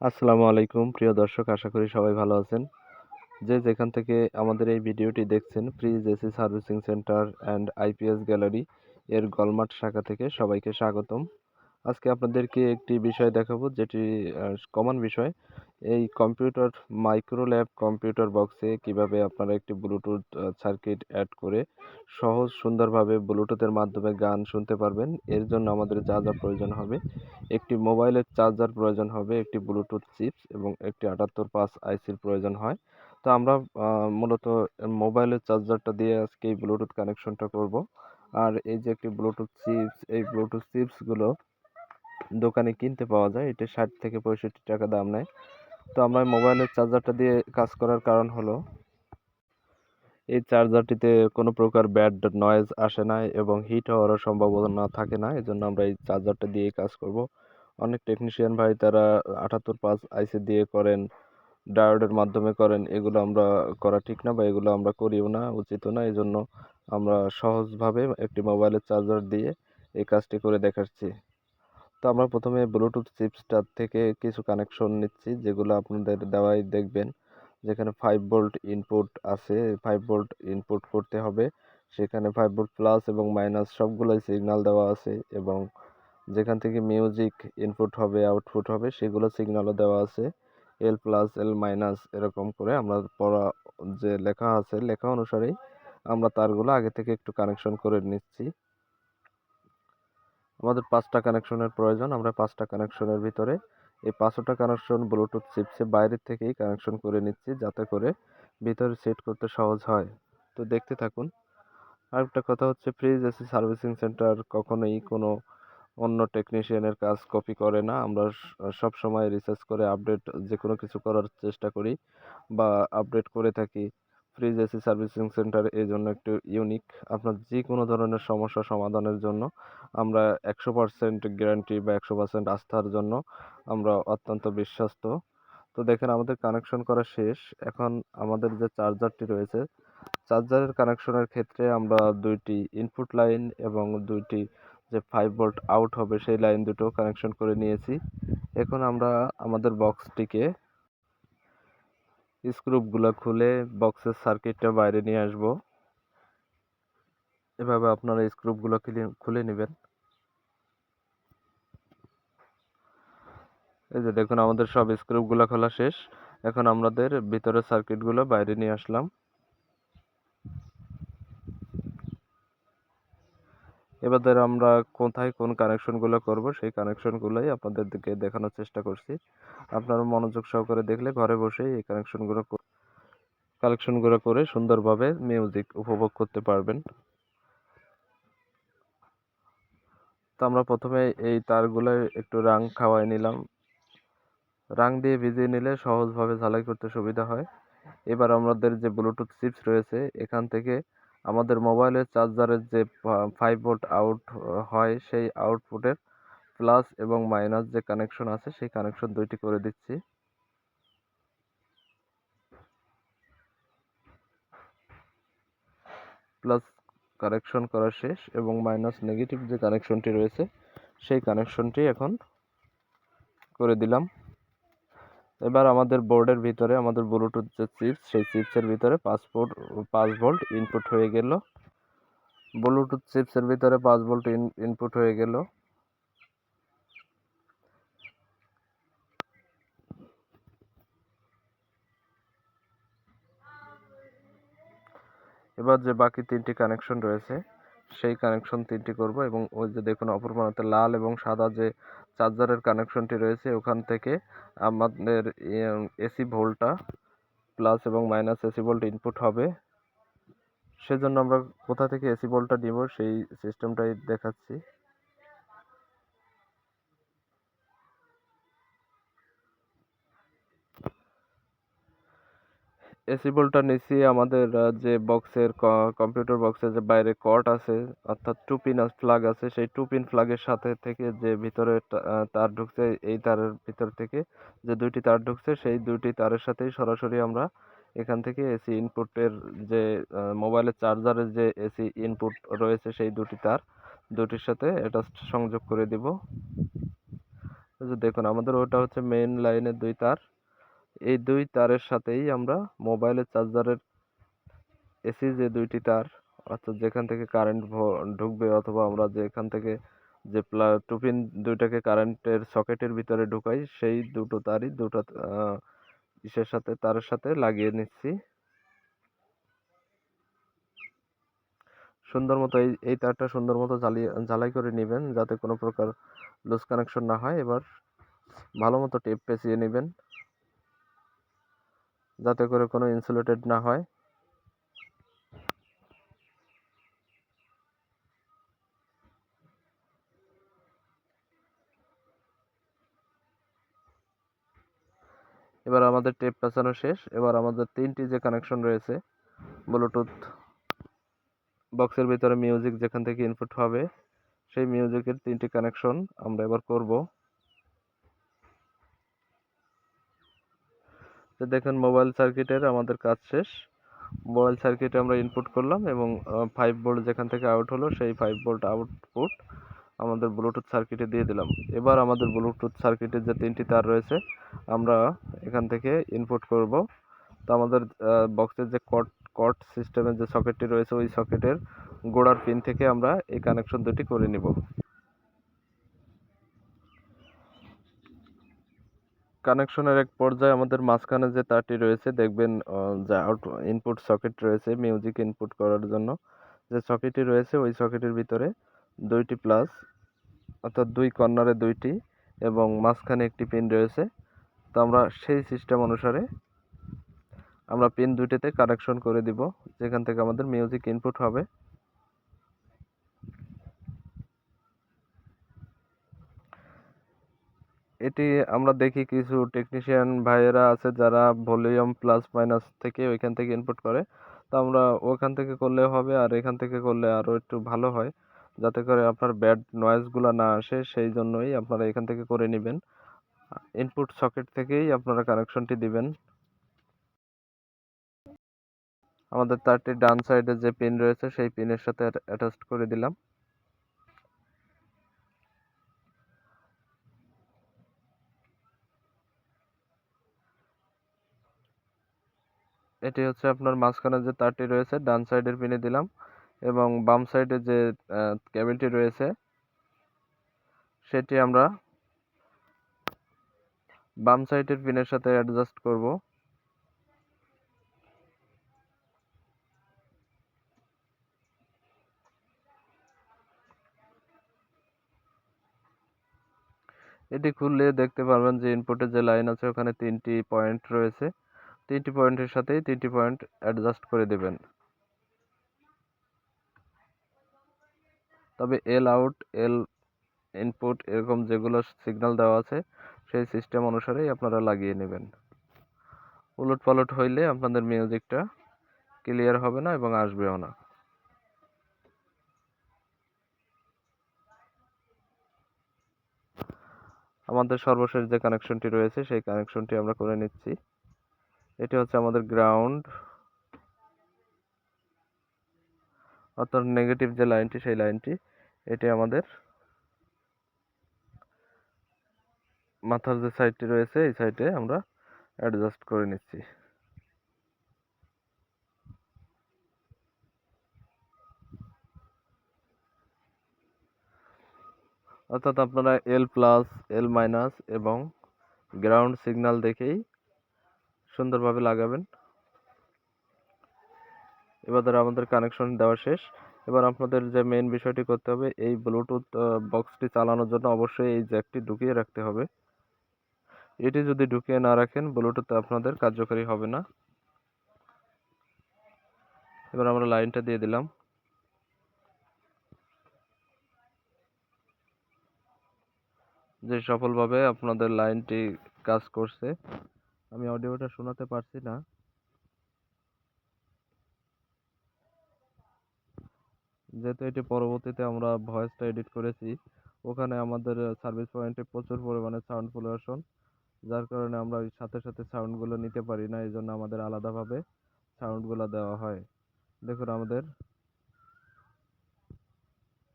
আসসালামু আলাইকুম। প্রিয় দর্শক, আশা করি সবাই ভালো আছেন। যে যেখান থেকে আমাদের এই ভিডিওটি দেখছেন fridge AC servicing centre and IPS gallery, এর গলমাট শাখা থেকে সবাইকে স্বাগতম। আজকে আপনাদেরকে একটি বিষয় দেখাবো, যেটি কমন বিষয়। এই কম্পিউটার মাইক্রো ল্যাব কম্পিউটার বক্সে কীভাবে আপনারা একটি ব্লুটুথ সার্কিট অ্যাড করে সহজ, সুন্দরভাবে ব্লুটুথের মাধ্যমে গান শুনতে পারবেন। এর জন্য আমাদের যা যা প্রয়োজন হবে, একটি মোবাইলের চার্জার প্রয়োজন হবে, একটি ব্লুটুথ চিপস এবং একটি আটাত্তর পাঁচ আইসির প্রয়োজন হয়। তো আমরা মূলত মোবাইলের চার্জারটা দিয়ে আজকে এই ব্লুটুথ কানেকশনটা করব। আর এই যে একটি ব্লুটুথ চিপস এই ব্লুটুথ চিপসগুলো দোকানে কিনতে পাওয়া যায়। এটা ষাট থেকে পঁয়ষট্টি টাকা দাম নেয়। তো আমরা মোবাইলের চার্জারটা দিয়ে কাজ করার কারণ হলো, এই চার্জারটিতে কোনো প্রকার ব্যাড নয়েজ আসে না এবং হিট হওয়ারও সম্ভাবনা থাকে না। এজন্য আমরা এই চার্জারটা দিয়েই কাজ করব। অনেক টেকনিশিয়ান ভাই তারা আটাত্তর পাঁচ আইসি দিয়ে করেন ডায়োডের মাধ্যমে করেন, এগুলো আমরা করা ঠিক না বা এগুলো আমরা করিও না, উচিত না। এই জন্য আমরা সহজভাবে একটি মোবাইলের চার্জার দিয়ে এই কাজটি করে দেখাচ্ছি। তো আমরা প্রথমে ব্লুটুথ চিপসটার থেকে কিছু কানেকশন নিচ্ছি, যেগুলো আপনাদের দেওয়াই দেখবেন। যেখানে ফাইভ ভোল্ট ইনপুট আছে ফাইভ ভোল্ট ইনপুট করতে হবে। সেখানে ফাইভ ভোল্ট প্লাস এবং মাইনাস সবগুলোই সিগনাল দেওয়া আছে এবং যেখান থেকে মিউজিক ইনপুট হবে আউটপুট হবে, সেগুলো সিগনালও দেওয়া আছে। এল প্লাস এল মাইনাস এরকম করে আমরা পড়া, যে লেখা আছে, লেখা অনুসারেই আমরা তারগুলো আগে থেকে একটু কানেকশন করে নিচ্ছি। আমাদের পাঁচটা কানেকশনের প্রয়োজন। আমরা পাঁচটা কানেকশনের ভিতরে এই পাঁচটা কানেকশন ব্লুটুথ চিপসে বাইরের থেকেই কানেকশন করে নিচ্ছি যাতে করে ভিতরে সেট করতে সহজ হয়। তো দেখতে থাকুন। আরেকটা কথা হচ্ছে ফ্রিজ এসি সার্ভিসিং সেন্টার কখনোই কোনো অন্য টেকনিশিয়ানের কাজ কপি করে না। আমরা সব সময় রিসার্চ করে আপডেট যে কোনো কিছু করার চেষ্টা করি বা আপডেট করে থাকি। ফ্রিজ এসি সার্ভিসিং সেন্টার এই জন্য একটু ইউনিক আপনার যে কোনো ধরনের সমস্যা সমাধানের জন্য আমরা একশো পার্সেন্ট গ্যারান্টি বা একশো পার্সেন্ট আস্থার জন্য আমরা অত্যন্ত বিশ্বস্ত। তো দেখেন, আমাদের কানেকশন করা শেষ। এখন আমাদের যে চার্জারটি রয়েছে চার্জারের কানেকশনের ক্ষেত্রে আমরা দুইটি ইনপুট লাইন এবং দুইটি যে ফাইভ ভোল্ট আউট হবে, সেই লাইন দুটো কানেকশন করে নিয়েছি। এখন আমরা আমাদের বক্সটিকে স্ক্রুপগুলো খুলে বক্সের সার্কিটটা বাইরে নিয়ে আসব। এভাবে আপনারা স্ক্রুপগুলো খুলে নেবেন। এই যে দেখুন, আমাদের সব স্ক্রুপগুলো খোলা শেষ। এখন আমাদের ভিতরের সার্কিটগুলো বাইরে নিয়ে আসলাম। এবার আমরা কোথায় কোন কানেকশনগুলো করব, সেই কানেকশনগুলোই আপনাদেরকে দেখানোর চেষ্টা করছি। আপনারা মনোযোগ সহকারে দেখলে ঘরে বসেই এই কানেকশনগুলো কালেকশনগুলো করে সুন্দরভাবে মিউজিক উপভোগ করতে পারবেন। তো আমরা প্রথমে এই তারগুলো একটু রাং খাওয়াই নিলাম। রাং দিয়ে ভিজিয়ে নিলে সহজভাবে ঝালাই করতে সুবিধা হয়। এবার আমাদের যে ব্লুটুথ চিপস রয়েছে, এখান থেকে আমাদের মোবাইলের চার্জারের যে ফাইভ ভোল্ট আউট হয় সেই আউটপুটের প্লাস এবং মাইনাস যে কানেকশন আছে সেই কানেকশন দুইটি করে দিচ্ছি। প্লাস কানেকশন করা শেষ এবং মাইনাস নেগেটিভ যে কানেকশনটি রয়েছে সেই কানেকশনটি এখন করে দিলাম। এবার আমাদের বোর্ডের ভিতরে আমাদের ব্লুটুথ যে চিপস সেই চিপসের ভিতরে পাসপোর্ট পাঁচ ভোল্ট ইনপুট হয়ে গেল। ব্লুটুথ চিপসের ভিতরে পাঁচ ভোল্ট ইনপুট হয়ে গেল। এবার যে বাকি তিনটি কানেকশন রয়েছে সেই কানেকশন তিনটি করব এবং ওই যে দেখুন অপর প্রান্তে লাল এবং সাদা যে চার্জারের কানেকশনটি রয়েছে, ওখান থেকে আমাদের এসি ভোল্টটা প্লাস এবং মাইনাস এসি ভোল্ট ইনপুট হবে। সেজন্য আমরা কোথা থেকে এসি ভোল্টটা নিব সেই সিস্টেমটাই দেখাচ্ছি। এসি বোল্টটা নিচ্ছি আমাদের যে বক্সের কম্পিউটার বক্সের যে বাইরে কট আছে, অর্থাৎ টু পিন ফ্লাগ আছে, সেই টু পিন ফ্লাগের সাথে থেকে যে ভিতরে তার ঢুকছে, এই তারের ভিতর থেকে যে দুইটি তার ঢুকছে, সেই দুইটি তারের সাথেই সরাসরি আমরা এখান থেকে এসি ইনপুটের যে মোবাইলের চার্জারের যে এসি ইনপুট রয়েছে, সেই দুটি তার, দুটির সাথে এটা সংযোগ করে দিব। দেখুন, আমাদের ওটা হচ্ছে মেইন লাইনের দুই তার। এই দুই তারের সাথেই আমরা মোবাইলের চার্জারের এসি যে দুইটি তার, অর্থাৎ যেখান থেকে কারেন্ট ঢুকবে অথবা আমরা যেখান থেকে যে প্লা টুপিন দুইটাকে কারেন্টের সকেটের ভিতরে ঢুকাই, সেই দুটো তারই দুটো ইসের সাথে, তারের সাথে লাগিয়ে নিচ্ছি। সুন্দর মতো এই এই তারটা সুন্দর মতো জ্বালিয়ে ঝালাই করে নেবেন, যাতে কোনো প্রকার লুজ কানেকশন না হয়। এবার ভালো মতো টেপ পেঁচিয়ে নেবেন। যাতে করে কোনো ইনসুলেটেড না হয়। এবার আমাদের টেপ পেঁচানো শেষ। এবার আমাদের তিনটি যে কানেকশন রয়েছে ব্লুটুথ বক্সের ভিতরে মিউজিক যেখান থেকে ইনপুট হবে, সেই মিউজিকের তিনটি কানেকশন আমরা এবার করব। তো দেখেন মোবাইল সার্কিটের আমাদের কাজ শেষ। মোবাইল সার্কিটে আমরা ইনপুট করলাম এবং ফাইভ ভোল্ট যেখান থেকে আউট হলো, সেই ফাইভ ভোল্ট আউটপুট আমাদের ব্লুটুথ সার্কিটে দিয়ে দিলাম। এবার আমাদের ব্লুটুথ সার্কিটের যে তিনটি তার রয়েছে, আমরা এখান থেকে ইনপুট করব। তো আমাদের বক্সের যে কট কট সিস্টেমের যে সকেটটি রয়েছে, ওই সকেটের গোড়ার পিন থেকে আমরা এই কানেকশন দুটি করে নিব। কানেকশনের এক পর্যায়ে আমাদের মাঝখানে যে তারটি রয়েছে, দেখবেন যে আউট ইনপুট সকেট রয়েছে মিউজিক ইনপুট করার জন্য যে সকেটটি রয়েছে, ওই সকেটের ভিতরে দুইটি প্লাস অর্থাৎ দুই কর্নারে দুইটি এবং মাঝখানে একটি পিন রয়েছে। তো আমরা সেই সিস্টেম অনুসারে আমরা পিন দুইটিতে কানেকশন করে দিব, যেখান থেকে আমাদের মিউজিক ইনপুট হবে। এটি আমরা দেখি কিছু টেকনিশিয়ান ভাইয়েরা আছে যারা ভলিউম প্লাস মাইনাস থেকে ওইখান থেকে ইনপুট করে। তো আমরা ওখান থেকে করলে হবে আর এখান থেকে করলে আরও একটু ভালো হয়, যাতে করে আপনার ব্যাড নয়েজগুলো না আসে, সেই জন্যই আপনারা এখান থেকে করে নেবেন। ইনপুট সকেট থেকেই আপনারা কানেকশনটি দিবেন। আমাদের তারটি ডান সাইডে যে পিন রয়েছে, সেই পিনের সাথে অ্যাটাচ করে দিলাম। এটি হচ্ছে আপনার মাঝখানে যে তারটি রয়েছে, ডান সাইডের পিনে দিলাম এবং বাম সাইডে যে কেবিলটি রয়েছে, সেটি আমরা বাম সাইডের পিনের সাথে অ্যাডজাস্ট করব। এটি খুললে দেখতে পারবেন যে ইনপুটের যে লাইন আছে, ওখানে তিনটি পয়েন্ট রয়েছে। তিনটি পয়েন্টের সাথেই তিনটি পয়েন্ট অ্যাডজাস্ট করে দেবেন। তবে এল আউট এল ইনপুট এরকম যেগুলো সিগন্যাল দেওয়া আছে, সেই সিস্টেম অনুসারেই আপনারা লাগিয়ে নেবেন। উলট পালট হইলে আপনাদের মিউজিকটা ক্লিয়ার হবে না এবং আসবেও না। আমাদের সর্বশেষ যে কানেকশনটি রয়েছে, সেই কানেকশনটি আমরা করে নিচ্ছি। এটি হচ্ছে আমাদের গ্রাউন্ড অর্থাৎ নেগেটিভ যে লাইনটি, সেই লাইনটি, এটি আমাদের মাথার যে সাইডটি রয়েছে, এই সাইডে আমরা অ্যাডজাস্ট করে নিচ্ছি। অর্থাৎ আপনারা এল প্লাস এল মাইনাস এবং গ্রাউন্ড সিগন্যাল দেখেই সুন্দরভাবে লাগাবেন। এবার ধরো আমাদের কানেকশন দেওয়া শেষ। এবার আপনাদের যে মেইন বিষয়টি করতে হবে, এই ব্লুটুথ বক্সটি চালানোর জন্য অবশ্যই এই জ্যাকটি ঢুকিয়ে রাখতে হবে। এটি যদি ঢুকিয়ে না রাখেন ব্লুটুথ আপনাদের কার্যকরী হবে না। এবার আমরা লাইনটা দিয়ে দিলাম। যে সফলভাবে আপনাদের লাইনটি কাজ করছে আমি অডিওটা শোনাতে পারছি না। যেহেতু এটি পরবর্তীতে আমরা ভয়েসটা এডিট করেছি, ওখানে আমাদের সার্ভিস পয়েন্টে প্রচুর পরিমাণে সাউন্ড পলিউশন, যার কারণে আমরা ওই সাথে সাথে সাউন্ডগুলো নিতে পারি না, এই জন্য আমাদের আলাদাভাবে সাউন্ডগুলো দেওয়া হয়। দেখুন আমাদের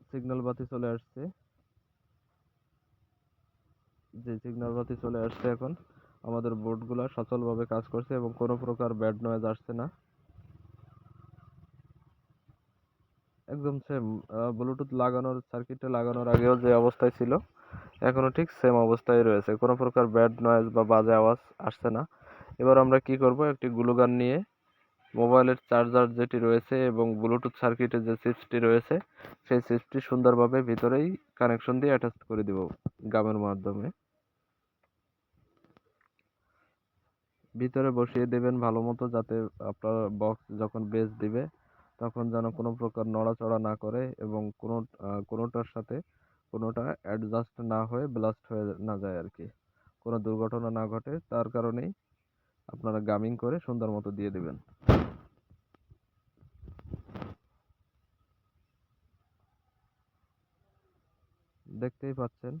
সিগন্যাল বাতি চলে আসছে। যে সিগন্যাল বাতি চলে আসছে এখন। আমাদের বোর্ডগুলো সচলভাবে কাজ করছে এবং কোনো প্রকার ব্যাড নয়েজ আসছে না। একদম সেম ব্লুটুথ লাগানোর সার্কিটটা লাগানোর আগেও যে অবস্থায় ছিল এখনও ঠিক সেম অবস্থায় রয়েছে। কোনো প্রকার ব্যাড নয়েজ বা বাজে আওয়াজ আসছে না। এবার আমরা কি করব? একটি গ্লুগান নিয়ে মোবাইলের চার্জার যেটি রয়েছে এবং ব্লুটুথ সার্কিটের যে চিপসটি রয়েছে, সেই চিপসটি সুন্দরভাবে ভিতরেই কানেকশন দিয়ে অ্যাটাচ করে দিব গামের মাধ্যমে। ভিতরে বসিয়ে দেবেন ভালো মতো যাতে আপনার বক্স যখন বেস দিবে, তখন যেন কোনো প্রকার নড়াচড়া না করে এবং কোনো কোনোটার সাথে কোনোটা অ্যাডজাস্ট না হয়ে ব্লাস্ট হয়ে না যায় আর কি। কোনো দুর্ঘটনা না ঘটে, তার কারণেই আপনারা গামিং করে সুন্দর মতো দিয়ে দেবেন। দেখতেই পাচ্ছেন।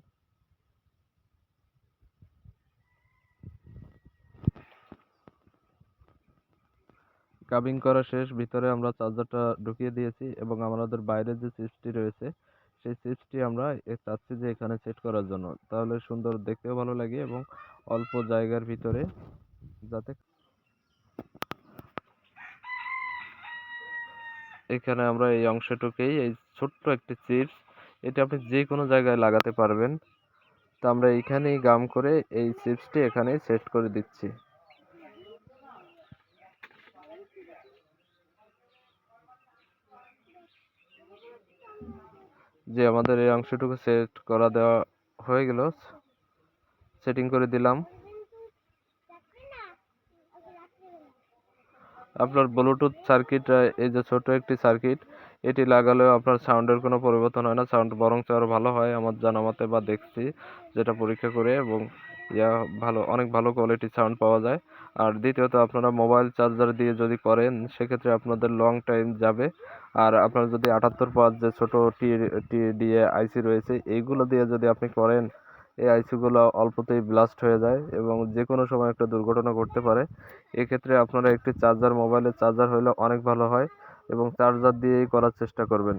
কাবিং করা শেষ, ভিতরে আমরা চার্জারটা ঢুকিয়ে দিয়েছি এবং আমাদের বাইরে যে সুইচটি রয়েছে, সেই সুইচটি আমরা চাচ্ছি যে এখানে সেট করার জন্য। তাহলে সুন্দর দেখতেও ভালো লাগে এবং অল্প জায়গার ভিতরে যাতে এখানে আমরা এই অংশটুকেই, এই ছোট্ট একটি চিপস এটা আপনি যে কোনো জায়গায় লাগাতে পারবেন। তো আমরা এইখানেই গাম করে এই চিপসটি এখানে সেট করে দিচ্ছি। যে আমাদের এই অংশটুকু সেট করা দেওয়া হয়ে গেল সেটিং করে দিলাম। আপনার ব্লুটুথ সার্কিট এই যে ছোট একটি সার্কিট এটি লাগালেও আপনার সাউন্ডের কোনো পরিবর্তন হয় না। সাউন্ড বরং আরও ভালো হয় আমার জানা মতে বা দেখছি, যেটা পরীক্ষা করে এবং ইয়া ভালো, অনেক ভালো কোয়ালিটির সাউন্ড পাওয়া যায়। আর দ্বিতীয়ত, আপনারা মোবাইল চার্জার দিয়ে যদি করেন, সেক্ষেত্রে আপনাদের লং টাইম যাবে। আর আপনার যদি আটাত্তর পাঁচ যে ছোটো টি টি ডিএ আইসি রয়েছে, এইগুলো দিয়ে যদি আপনি করেন, এই আইসিগুলো অল্পতেই ব্লাস্ট হয়ে যায় এবং যে কোনো সময় একটা দুর্ঘটনা ঘটতে পারে। এক্ষেত্রে আপনারা একটি চার্জার, মোবাইলের চার্জার হলে অনেক ভালো হয়। এবং চার্জার দিয়েই করার চেষ্টা করবেন।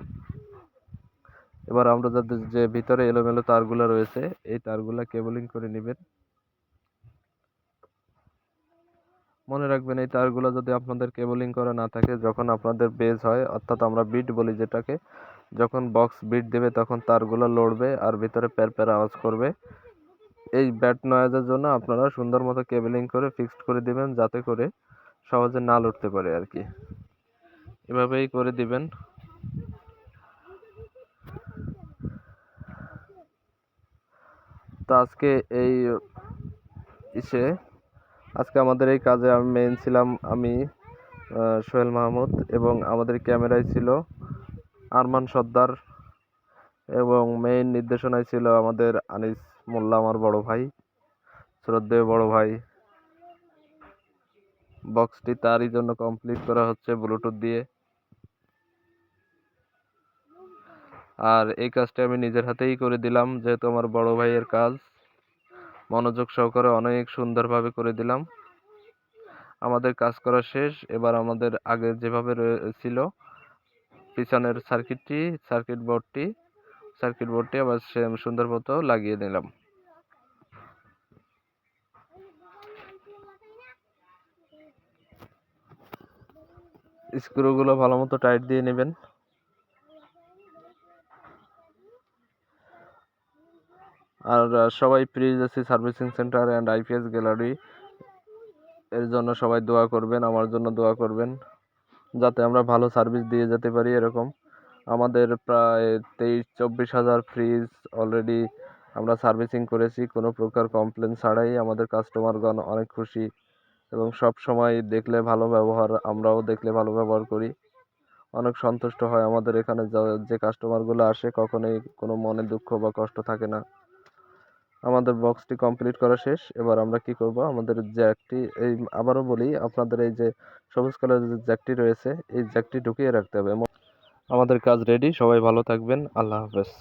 এবার আমরা যাদের যে ভিতরে এলোমেলো তারগুলো রয়েছে, এই তারগুলো কেবলিং করে নেবেন। মনে রাখবেন, এই তারগুলো যদি আপনাদের কেবলিং করা না থাকে, যখন আপনাদের বেজ হয়, অর্থাৎ আমরা বিট বলি যেটাকে, যখন বক্স বিট দেবে, তখন তারগুলো লড়বে আর ভিতরে প্যার প্যার আওয়াজ করবে। এই ব্যাট নয়েজের জন্য আপনারা সুন্দর মতো কেবলিং করে ফিক্সড করে দিবেন, যাতে করে সহজে না লড়তে পারে আর কি। এভাবেই করে দিবেন। তো আজকে এই ইসে, আজকে আমাদের এই কাজে আমি মেইন ছিলাম আমি সোহেল মাহমুদ এবং আমাদের ক্যামেরায় ছিল আরমান সর্দার এবং মেইন নির্দেশনায় ছিল আমাদের আনিস মোল্লা, আমার বড় ভাই, শ্রদ্ধেয় বড় ভাই। বক্সটি তারই জন্য কমপ্লিট করা হচ্ছে ব্লুটুথ দিয়ে। আর এই কাজটি আমি নিজের হাতেই করে দিলাম, যেহেতু আমার বড় ভাইয়ের কাজ। মনোযোগ সহকারে অনেক সুন্দরভাবে করে দিলাম। আমাদের কাজ করা শেষ, এবার আমাদের আগে যেভাবে ছিল, পিছনের সার্কিটটি সার্কিট বোর্ডটি সার্কিট বোর্ডটি আবার সুন্দর মতো লাগিয়ে নিলাম। স্ক্রুগুলো ভালো মতো টাইট দিয়ে নেবেন। আর সবাই please AC servicing centre and IPS gallery এর জন্য সবাই দোয়া করবেন, আমার জন্য দোয়া করবেন, যাতে আমরা ভালো সার্ভিস দিয়ে যেতে পারি এরকম। আমাদের প্রায় তেইশ, চব্বিশ হাজার ফ্রিজ অলরেডি আমরা সার্ভিসিং করেছি, কোনো প্রকার কমপ্লেন ছাড়াই। আমাদের কাস্টমারগণ অনেক খুশি। এবং সব সময় দেখলে ভালো ব্যবহার, আমরাও দেখলে ভালো ব্যবহার করি। অনেক সন্তুষ্ট হয় আমাদের এখানে যে কাস্টমারগুলো আসে কখনোই কোনো মনে দুঃখ বা কষ্ট থাকে না। আমাদের বক্সটি কমপ্লিট করা শেষ, এবার আমরা কি করব? আমাদের জ্যাকটি এই আবারও বলি, আপনাদের এই যে সবুজ কালারের যে জ্যাকটি রয়েছে, এই জ্যাকটি ঢুকিয়ে রাখতে হবে। আমাদের কাজ রেডি সবাই ভালো থাকবেন, আল্লাহ হাফেজ।